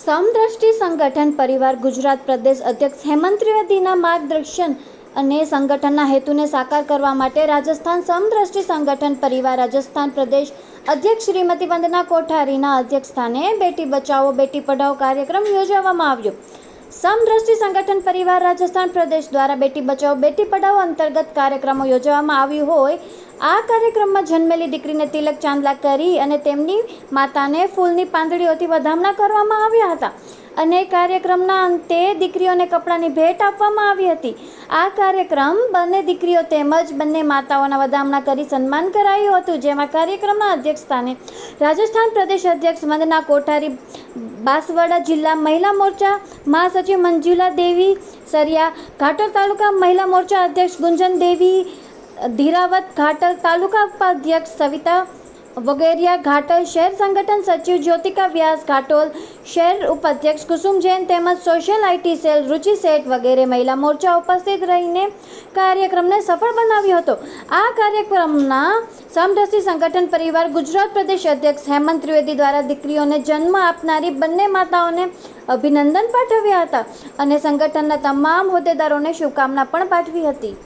સંગઠન પરિવાર ગુજરાત પ્રદેશ અધ્યક્ષ હેમંત ત્રિવેદીના માર્ગદર્શન અને સંગઠનના હેતુને સાકાર કરવા માટે રાજસ્થાન સમદ્રષ્ટિ સંગઠન પરિવાર રાજસ્થાન પ્રદેશ અધ્યક્ષ શ્રીમતી વંદના કોઠારીના અધ્યક્ષસ્થાને બેટી બચાવો, બેટી પઢાઓ કાર્યક્રમ યોજવામાં આવ્યો. સમદ્રષ્ટિ સંગઠન પરિવાર રાજસ્થાન પ્રદેશ દ્વારા બેટી બચાવો, બેટી પઢાઓ અંતર્ગત કાર્યક્રમો યોજવામાં આવ્યું હોય આ કાર્યક્રમમાં જન્મેલી દીકરીને તિલક ચાંદલા કરી અને તેમની માતાને ફૂલની પાંદડીઓથી વધામણા કરવામાં આવ્યા હતા. અને કાર્યક્રમના અંતે દીકરીઓને કપડાની ભેટ આપવામાં આવી હતી. આ કાર્યક્રમ બંને દીકરીઓ તેમજ બંને માતાઓના વધામણા કરી સન્માન કરાયું હતું. જેમાં કાર્યક્રમના અધ્યક્ષસ્થાને રાજસ્થાન પ્રદેશ અધ્યક્ષ વંદના કોઠારી, બાંસવાડા જિલ્લા મહિલા મોરચા મહાસચિવ મંજુલા દેવી, સરિયા ઘાટોલ તાલુકા મહિલા મોરચા અધ્યક્ષ ગુંજન દેવી ધીરાવત ઘાટલ તાલુકા ઉપાધ્યક્ષ સવિતા વગેરિયા ઘાટલ શહેર સંગઠન સચિવ જ્યોતિકા વ્યાસ ઘાટોલ શહેર ઉપાધ્યક્ષ કુસુમ જૈન તેમજ સોશિયલ આઈટી સેલ રુચિ શેઠ વગેરે મહિલા મોરચા ઉપસ્થિત રહીને કાર્યક્રમને સફળ બનાવ્યો હતો. આ કાર્યક્રમના સમદ્રષ્ટિ સંગઠન પરિવાર ગુજરાત પ્રદેશ અધ્યક્ષ હેમંત ત્રિવેદી દ્વારા દીકરીઓને જન્મ આપનારી બંને માતાઓને અભિનંદન પાઠવ્યા હતા અને સંગઠનના તમામ હોદ્દેદારોને શુભકામના પણ પાઠવી હતી.